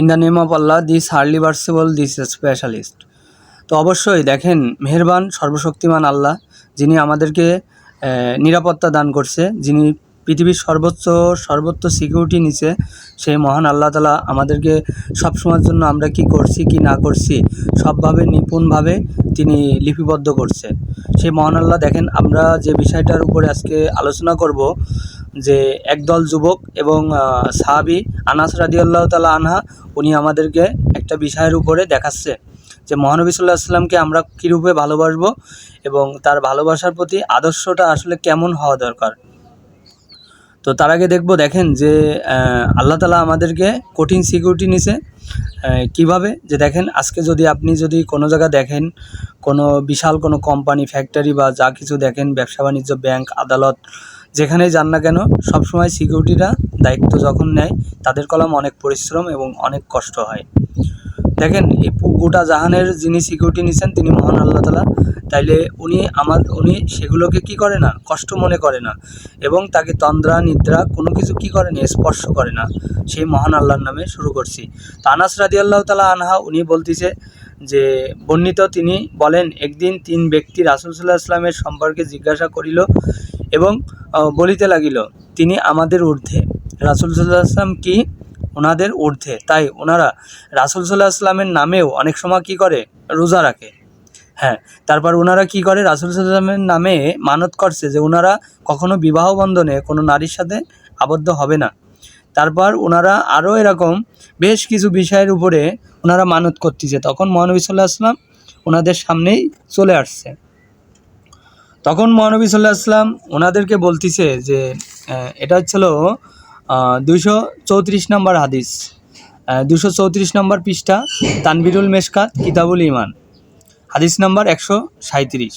In the name of Allah this Harley ভার্সেবল this specialist তো অবশ্যই দেখেন, মেহেরবান, সর্বশক্তিমান আল্লাহ, যিনি আমাদেরকে নিরাপত্তা দান করছে, যিনি পৃথিবীর সর্বোচ্চ সর্বোচ্চ সিকিউরিটি নিচে সেই মহান আল্লাহ তালা আমাদেরকে সবসময়ের জন্য আমরা কি করছি, কি না করছি, সবভাবে নিপুণভাবে তিনি লিপিবদ্ধ করছে। সেই মহান আল্লাহ দেখেন, আমরা যে বিষয়টার উপরে আজকে আলোচনা করব যে একদল যুবক এবং সাহাবি আনাস রাদিয়াল্লাহ তালা আনহা, উনি আমাদেরকে একটা বিষয়ের উপরে দেখাচ্ছে যে মহানবী সাল্লাহ আসলামকে আমরা কীরূপে ভালোবাসবো এবং তার ভালোবাসার প্রতি আদর্শটা আসলে কেমন হওয়া দরকার। তো তার আগে দেখব, দেখেন যে আল্লাহ তালা আমাদেরকে কঠিন সিকিউরিটি নিছে কীভাবে? যে দেখেন, আজকে যদি আপনি যদি কোনো জায়গা দেখেন, কোনো বিশাল কোনো কোম্পানি, ফ্যাক্টরি বা যা কিছু দেখেন ব্যবসা বাণিজ্য ব্যাংক, আদালত যেখানেই যান না কেন, সবসময় সিকিউরিটিরা দায়িত্ব যখন নেয়, তাদের কলম অনেক পরিশ্রম এবং অনেক কষ্ট হয়। দেখেন, এই গোটা জাহানের যিনি সিকিউরিটি নিছেন, তিনি মহান আল্লাহ তালা তাইলে উনি আমার, উনি সেগুলোকে কি করে না? কষ্ট মনে করে না। এবং তাকে তন্দ্রা, নিদ্রা কোনো কিছু কি করে না? স্পর্শ করে না। সেই মহান আল্লাহর নামে শুরু করছি। তো আনাস রাদি আল্লাহ তালা আনহা, উনি বলতেছে যে, বর্ণিত তিনি বলেন, একদিন তিন ব্যক্তি রাসুল সাল্লাহ আসলামের সম্পর্কে জিজ্ঞাসা করিল বলিতে লাগিল, তিনি আমাদের ঊর্ধ্বে। রাসুল সাল্লাহ আসলাম কি? ওনাদের ঊর্ধ্বে। তাই ওনারা রাসুল সাল্লাহ আসলামের নামেও অনেক সময় কি করে? রোজা রাখে। হ্যাঁ তারপর ওনারা কি করে? রাসুল সাল্লামের নামে মানত করছে যে ওনারা কখনো বিবাহ বন্ধনে কোনো নারীর সাথে আবদ্ধ হবে না। তারপর ওনারা আরও এরকম বেশ কিছু বিষয়ের উপরে ওনারা মানত করতেছে। তখন মহানবী সাল্লাহ আসলাম ওনাদের সামনেই চলে আসছে। তখন মহানবী সাল্লাহ আসলাম ওনাদেরকে বলতিছে যে এটা হচ্ছিল দুশো চৌত্রিশ নম্বর হাদিস। দুশো চৌত্রিশ নম্বর পৃষ্ঠা, তানবিরুল মেশকাত, কিতাবুল ইমান হাদিস নাম্বার একশো সাঁত্রিশ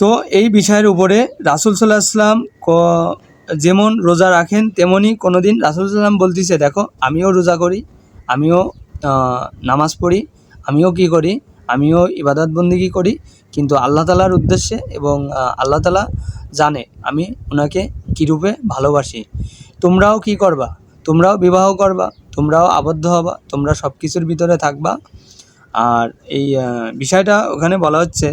তো এই বিষয়ের উপরে রাসুল সাল্লাহ আসলাম ক- যেমন রোজা রাখেন তেমনই কোনো দিন রাসুল সাল্লাম বলতেছে, দেখো, আমিও রোজা করি, আমিও নামাজ পড়ি, আমিও কি করি? আমিও ইবাদত বন্দিগি করি, কিন্তু আল্লাহ তালার উদ্দেশ্যে এবং আল্লাহ তালা জানে আমি ওনাকে কীরূপে ভালোবাসি। তোমরাও কি করবা? তোমরাও বিবাহ করবা, তোমরাও আবদ্ধ হবা, তোমরা সব কিছুর ভিতরে থাকবা। আর এই বিষয়টা ওখানে বলা হচ্ছে